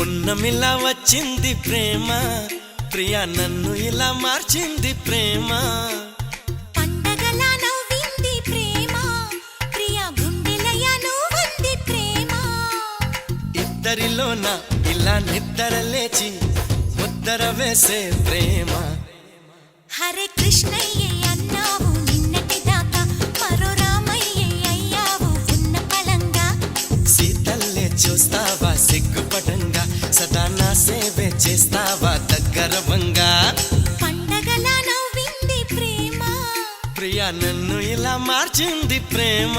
పున్నమిలా వచ్చింది ప్రేమ. ప్రియా నన్ను ఇలా మార్చింది ప్రేమ. ఇద్దరిలోన ఇలా నిద్ర లేచి ముద్దర వేసే ప్రేమ. హరే కృష్ణయ్య అన్నావు నిన్నటి దాకా మరో రామయ్య అయ్యావు ఉన్న పళంగా సీతల్లే చూస్తావా నా సేవే చేస్తావా దగ్గర వంగా? పండగలా నవ్వింది ప్రేమ. ప్రియా నన్ను ఇలా మార్చింది ప్రేమ.